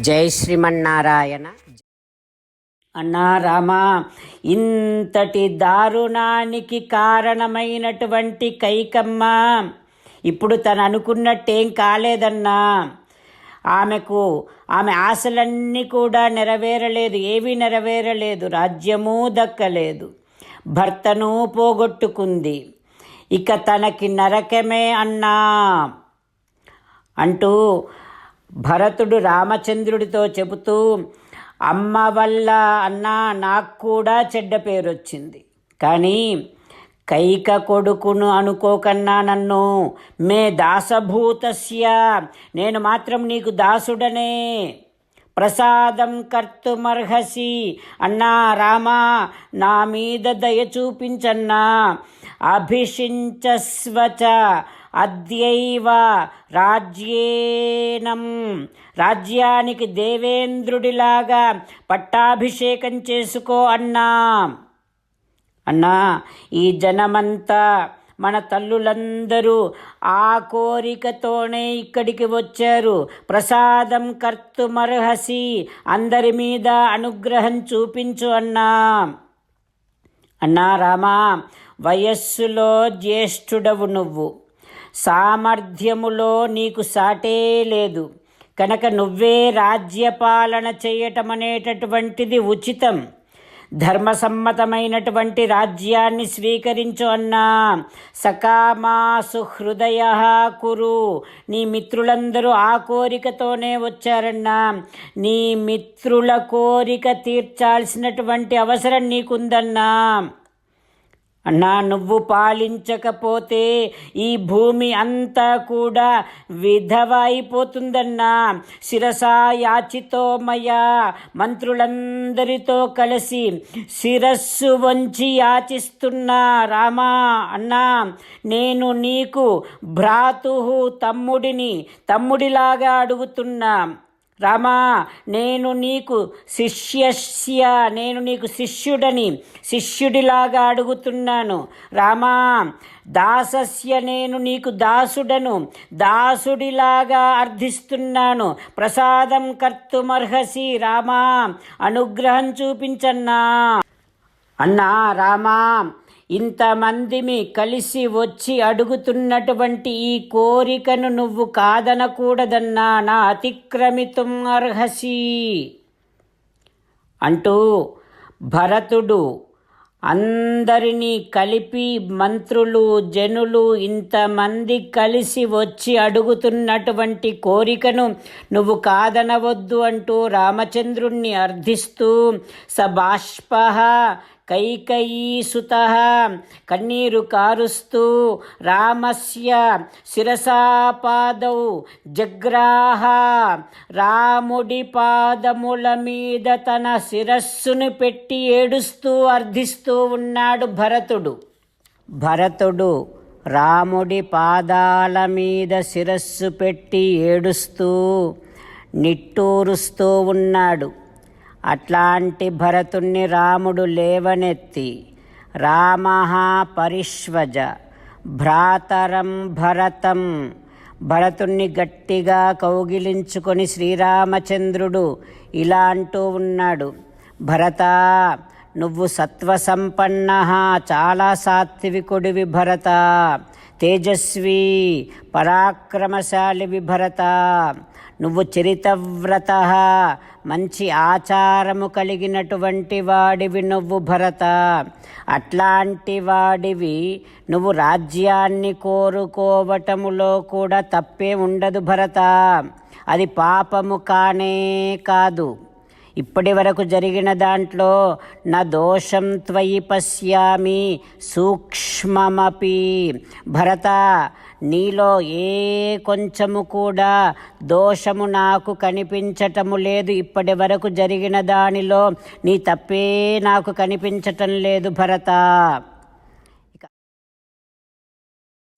జై శ్రీమన్నారాయణ. అన్నా రామా ఇంతటి దారుణానికి కారణమైనటువంటి కైకమ్మ ఇప్పుడు తను అనుకున్నట్టేం కాలేదన్నా. ఆమెకు ఆమె ఆశలన్నీ కూడా నెరవేరలేదు ఏమీ నెరవేరలేదు రాజ్యమూ దక్కలేదు. భర్తను పోగొట్టుకుంది. ఇక తనకి నరకమే అన్నా అంటూ భరతుడు రామచంద్రుడితో చెబుతూ అమ్మ వల్ల అన్నా నాకు కూడా చెడ్డ పేరు వచ్చింది కానీ కైక కొడుకును అనుకోకన్నా నన్ను మే దాసభూతస్య. నేను మాత్రం నీకు దాసుడనే. ప్రసాదం కర్తుమర్హసి. అన్నా రామా నా మీద దయ చూపించన్నా. అభిషించస్వచ అద్యైవ రాజ్యేనం. రాజ్యానికి దేవేంద్రుడిలాగా పట్టాభిషేకం చేసుకో అన్నా. అన్నా ఈ జనమంతా మన తల్లులందరూ ఆ కోరికతోనే ఇక్కడికి వచ్చారు. ప్రసాదం కర్తుమర్హసి అందరి మీద అనుగ్రహం చూపించు అన్నా. అన్నా రామా వయస్సులో జ్యేష్ఠుడవు నువ్వు. సామర్థ్యములో నీకు సాటే లేదు. కనుక నువ్వే రాజ్యపాలన చేయటం అనేటటువంటిది ఉచితం. ధర్మసమ్మతమైనటువంటి రాజ్యాన్ని స్వీకరించు అన్నా. సకామాసు హృదయ కురు. నీ మిత్రులందరూ ఆ కోరికతోనే వచ్చారన్నా. నీ మిత్రుల కోరిక తీర్చాల్సినటువంటి అవసరం నీకుందన్నా. అన్నా నువ్వు పాలించకపోతే ఈ భూమి అంతా కూడా విధవ అయిపోతుందన్నా. శిరసా మంత్రులందరితో కలిసి శిరస్సు వంచి యాచిస్తున్నా రామా అన్నా నేను నీకు భ్రాతు తమ్ముడిని తమ్ముడిలాగా అడుగుతున్నా. రామా నేను నీకు శిష్యస్య నేను నీకు శిష్యుడని శిష్యుడిలాగా అడుగుతున్నాను. రామా దాసస్య నేను నీకు దాసుడను దాసుడిలాగా అర్థిస్తున్నాను. ప్రసాదం కర్తుమర్హసి రామా అనుగ్రహం చూపించన్నా. అన్నా రామా ఇంతమందిమి కలిసి వచ్చి అడుగుతున్నటువంటి ఈ కోరికను నువ్వు కాదనకూడదన్నా నా అతిక్రమితం అర్హసి. అంటూ భరతుడు అందరినీ కలిపి మంత్రులు జనులు ఇంతమంది కలిసి వచ్చి అడుగుతున్నటువంటి కోరికను నువ్వు కాదనవద్దు అంటూ రామచంద్రుణ్ణి అర్థిస్తూ సబాష్ప కైకయీసుత. కన్నీరు కారుస్తూ రామస్య శిరసాపాదౌ జగ్రాహ. రాముడి పాదముల మీద తన శిరస్సును పెట్టి ఏడుస్తూ అర్థిస్తూ ఉన్నాడు భరతుడు. భరతుడు రాముడి పాదాల మీద శిరస్సు పెట్టి ఏడుస్తూ నిట్టూరుస్తూ ఉన్నాడు. అట్లాంటి భరతుణ్ణి రాముడు లేవనెత్తి రామ పరిష్వజ భ్రాతరం భరతం. భరతుణ్ణి గట్టిగా కౌగిలించుకొని శ్రీరామచంద్రుడు ఇలా అంటూ ఉన్నాడు. భరత నువ్వు సత్వసంపన్న చాలా సాత్వికుడివి భరత. తేజస్వి పరాక్రమశాలివి భరత నువ్వు చరితవ్రత మంచి ఆచారము కలిగినటువంటి వాడివి నువ్వు భరత. అట్లాంటి వాడివి నువ్వు రాజ్యాన్ని కోరుకోవటములో కూడా తప్పే ఉండదు భరత. అది పాపము కానే కాదు. ఇప్పటి వరకు జరిగిన దాంట్లో నా దోషం త్వయి పశ్యామి సూక్ష్మమపి. భరత నీలో ఏ కొంచెము కూడా దోషము నాకు కనిపించటము లేదు. ఇప్పటి వరకు జరిగిన దానిలో నీ తప్పే నాకు కనిపించటం లేదు భరత.